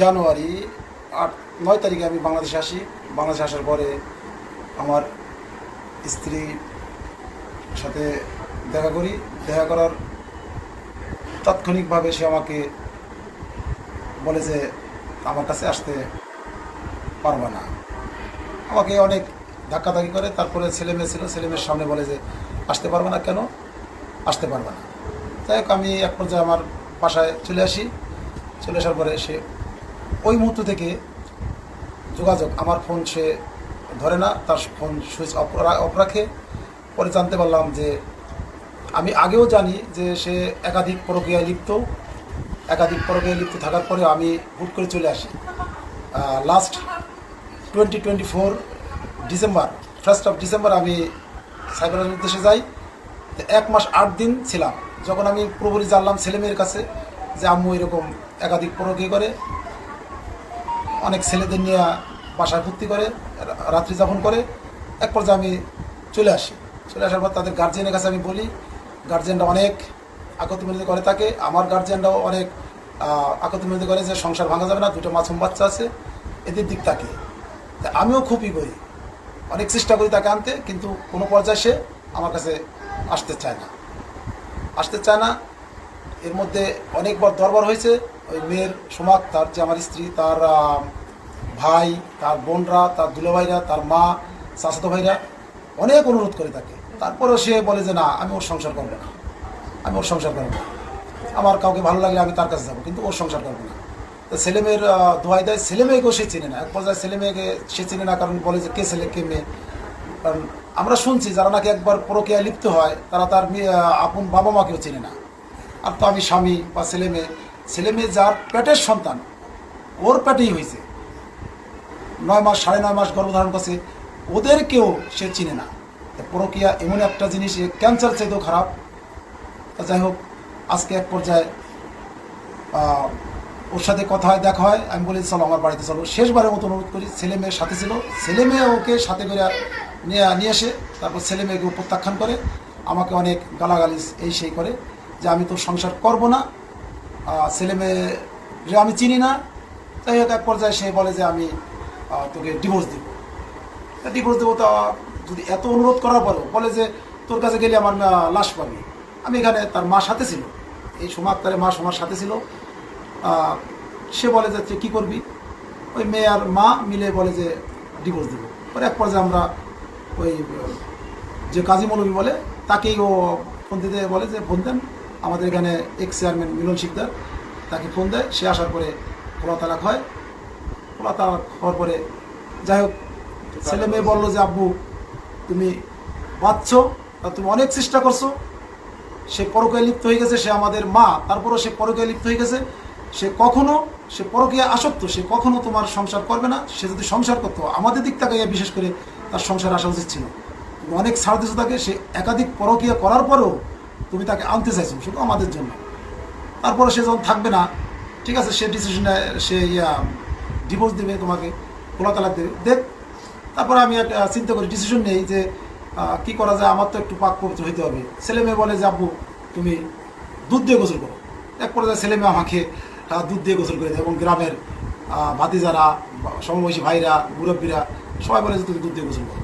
জানুয়ারি আট, নয় তারিখে আমি বাংলাদেশে আসি। বাংলাদেশে আসার পরে আমার স্ত্রী সাথে দেখা করি। দেখা করার তাৎক্ষণিকভাবে সে আমাকে বলে যে, আমার কাছে আসতে পারবে না। আমাকে অনেক ধাক্কাধাক্কি করে। তারপরে ছেলে মেয়ে ছিল, ছেলে মেয়ের সামনে বলে যে, আসতে পারবে না কেন? আসতে পারবে না। যাই হোক, আমি এক পর্যায়ে আমার বাসায় চলে আসি। চলে আসার পরে সে ওই মুহূর্ত থেকে যোগাযোগ, আমার ফোন সে ধরে না, তার ফোন সুইচ অফ রাখে। পরে জানতে পারলাম যে, আমি আগেও জানি যে সে একাধিক প্রক্রিয়ায় লিপ্ত। একাধিক প্রক্রিয়ায় লিপ্ত থাকার পরে আমি হুট করে চলে আসি। Last twenty twenty four December first of December আমি সাইবারের উদ্দেশ্যে যাই। এক মাস আট দিন ছিলাম। যখন আমি পুরোপুরি জানলাম ছেলেমেয়ের কাছে যে আম্মু এরকম একাধিক প্রক্রিয়া করে, অনেক ছেলেদের নিয়ে বাসায় ভর্তি করে রাত্রি যাপন করে, এক পর্যায়ে আমি চলে আসি। চলে আসার পর তাদের গার্জেনের কাছে আমি বলি গার্জেনরা অনেক আকতমিনিত করে থাকে। আমার গার্জিয়ানরাও অনেক আকতমিনিত করে যে সংসার ভাঙা যাবে না, দুটো মাছুম বাচ্চা আছে, এদের দিক তা আমিও খুবই করি। অনেক চেষ্টা করি তাকে আনতে, কিন্তু কোনো পর্যায়ে সে আমার কাছে আসতে চায় না। আসতে চায় না, এর মধ্যে অনেকবার দরবার হয়েছে। ওই মেয়ের সোমাক, তার যে আমার স্ত্রী, তার ভাই, তার বোনরা, তার দুলোভাইরা, তার মা, চাচাতো ভাইরা, অনেক অনুরোধ করে থাকে। তারপরেও সে বলে যে, না, আমি ওর সংসার করব না। আমি ওর সংসার করব। না আমার কাউকে ভালো লাগলে আমি তার কাছে যাব, কিন্তু ওর সংসার করব না। তো ছেলে মেয়ের দোয়াই দেয়, ছেলে মেয়েকেও সে চেনে না। এক পর্যায়ে ছেলে মেয়েকে সে চেনে না, কারণ বলে যে কে ছেলে, কে মেয়ে। কারণ আমরা শুনছি, যারা নাকি একবার প্রক্রিয়ায় লিপ্ত হয়, তারা তার আপন বাবা মাকেও চেনে না। আর তো আমি স্বামী বা ছেলে মেয়ে ছেলে মেয়ে যার পেটের সন্তান, ওর পেটেই হয়েছে। নয় মাস, সাড়ে নয় মাস গর্ভধারণ করছে, ওদেরকেও সে চিনে না। প্রক্রিয়া এমন একটা জিনিস ক্যান্সার চাইতেও খারাপ তা যাই হোক, আজকে এক পর্যায়ে ওর সাথে কথা হয়, দেখা হয়। আমি বলি, চলো, আমার বাড়িতে চলো। শেষবারের মতো অনুরোধ করি, ছেলে মেয়ের সাথে ছিল। ছেলে মেয়ে ওকে সাথে করে নিয়ে নিয়ে আসে তারপর ছেলে মেয়েকে প্রত্যাখ্যান করে, আমাকে অনেক গালাগালি এই সেই করে যে, আমি তো সংসার করব না। ছেলে মেয়ে আমি চিনি না। তাই হোক, এক পর্যায়ে সে বলে যে, আমি তোকে ডিভোর্স দিব। ডিভোর্স দেবো তা যদি এত অনুরোধ করার পরেও বলে যে, তোর কাছে গেলে আমার লাশ পাবি। আমি এখানে তার মা সাথে ছিল। এই সোমা আক্তারের মা সোমার সাথে ছিল। সে বলে যে, তুই কী করবি? ওই মেয়ে আর মা মিলে বলে যে, ডিভোর্স দেবো। পরে এক পর্যায়ে আমরা ওই, যে কাজী মৌলবী বলে, তাকেই ও ফোন দিতে বলে যে, ফোন দেন। আমাদের এখানে এক্স চেয়ারম্যান মিলন শিকদার তাকে ফোন দেয়। সে আসার পরে খোলা তালাক হয়। খোলা তালাক হওয়ার পরে যাই হোক, ছেলে মেয়ে বলল যে, আব্বু, তুমি বাঁচছ তুমি অনেক চেষ্টা করছ। সে পরকীয়া লিপ্ত হয়ে গেছে, সে আমাদের মা, তারপরও সে পরকীয়া লিপ্ত হয়ে গেছে। সে কখনো, সে পরকীয়া আসক্ত, সে কখনো তোমার সংসার করবে না, সে যদি সংসার করতো, আমাদের দিক থেকে বিশেষ করে তার সংসার আসা উচিত ছিল। তুমি অনেক ছাড় দিছো তাকে, সে একাধিক পরকীয়া করার পরেও তুমি তাকে আনতে চাইছো শুধু আমাদের জন্য। তারপরে সে যখন থাকবে না, ঠিক আছে, সে ডিসিশন সে ইয়া ডিভোর্স দেবে তোমাকে খোলা তালাক দেবে। দেখ, তারপরে আমি একটা চিন্তা করি ডিসিশন নেই যে কি করা যায়? আমার তো একটু পাক পবিত্র হইতে হবে। ছেলে মেয়ে বলে যে, আব্বু, তুমি দুধ দিয়ে গোসল করো। এক পর্যায়ে ছেলে মেয়ে আমাকে দুধ দিয়ে গোসল করে দেয় এবং গ্রামের ভাতিজারা সমবয়সী ভাইরা, মুরব্বীরা সবাই বলে যে, তুমি দুধ দিয়ে গোসল করো।